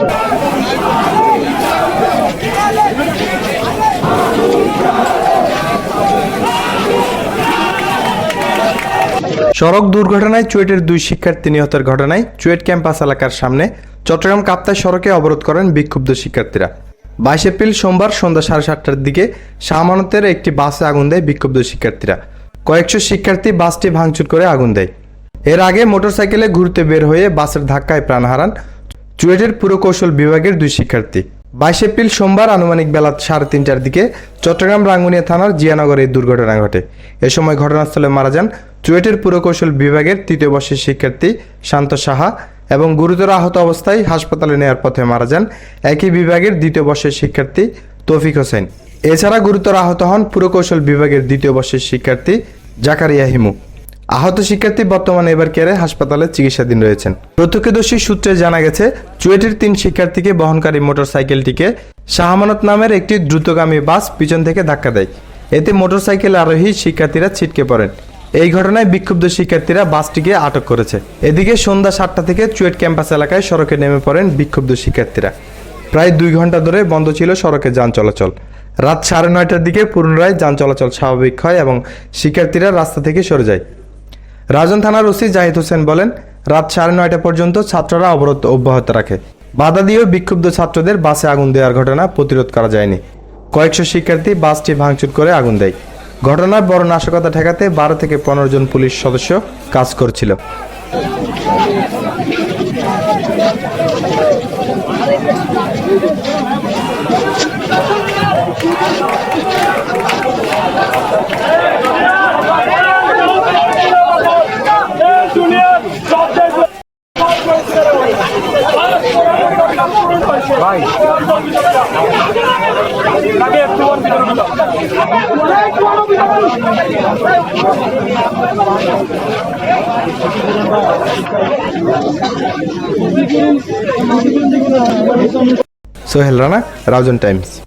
সড়ক দুর্ঘটনায় চুয়েটের দুই শিক্ষার্থী নিহতের ঘটনায় চুয়েট ক্যাম্পাস এলাকার সামনে চট্টগ্রাম কাপ্তাই সড়কে অবরোধ করেন বিক্ষুব্ধ শিক্ষার্থীরা। বাইশ এপ্রিল সোমবার সন্ধ্যা সাড়ে সাতটার দিকে শাহমানতের একটি বাসে আগুন দেয় বিক্ষুব্ধ শিক্ষার্থীরা। কয়েকশো শিক্ষার্থী বাসটি ভাঙচুর করে আগুন দেয়। এর আগে মোটরসাইকেলে ঘুরতে বের হয়ে বাসের ধাক্কায় প্রাণ হারান চুয়েটের পুরকৌশল বিভাগের দুই শিক্ষার্থী। বাইশ এপ্রিল সোমবার আনুমানিক বেলা সাড়ে তিনটার দিকে চট্টগ্রাম রাঙ্গুনিয়া থানার জিয়ানগরে এই দুর্ঘটনা ঘটে। এ সময় ঘটনাস্থলে মারা যান চুয়েটের পুরকৌশল বিভাগের তৃতীয় বর্ষের শিক্ষার্থী শান্ত সাহা এবং গুরুতর আহত অবস্থায় হাসপাতালে নেওয়ার পথে মারা যান একই বিভাগের দ্বিতীয় বর্ষের শিক্ষার্থী তৌফিক হোসেন। এছাড়া গুরুতর আহত হন পুরকৌশল বিভাগের দ্বিতীয় বর্ষের শিক্ষার্থী জাকারিয়া হিমু। আহত শিক্ষার্থী বর্তমানে এবার কেয়ারে হাসপাতালে চিকিৎসাধীন রয়েছেন। প্রত্যক্ষদর্শী সূত্রে জানা গেছে, চুয়েটের তিন শিক্ষার্থীকে বহনকারী মোটরসাইকেলটিকে শাহমানত নামের একটি দ্রুতগামী বাস পিছন থেকে ধাক্কা দেয়। এতে মোটরসাইকেল আরোহী শিক্ষার্থীরা ছিটকে পড়েন। এই ঘটনায় বিক্ষুব্ধ শিক্ষার্থীরা বাসটিকে আটক করেছে। এদিকে সন্ধ্যা সাতটা থেকে চুয়েট ক্যাম্পাস এলাকায় সড়কে নেমে পড়েন বিক্ষুব্ধ শিক্ষার্থীরা। প্রায় দুই ঘণ্টা ধরে বন্ধ ছিল সড়কে যান চলাচল। রাত সাড়ে নয়টার দিকে পুনরায় যান চলাচল স্বাভাবিক হয় এবং শিক্ষার্থীরা রাস্তা থেকে সরে যায়। রাজন থানার ওসি জাহিদ হোসেন বলেন, রাত সাড়ে নয়টা পর্যন্ত ছাত্ররা অবরোধ অব্যাহত রাখে। বাধা দিয়েও বিক্ষুব্ধ ছাত্রদের বাসে আগুন দেওয়ার ঘটনা প্রতিরোধ করা যায়নি। কয়েকশো শিক্ষার্থী বাসটি ভাঙচুর করে আগুন দেয়। ঘটনার বড় নাশকতা ঠেকাতে বারো থেকে পনেরো জন পুলিশ সদস্য কাজ করছিল। সোহেল রানা রাউজন টাইমস।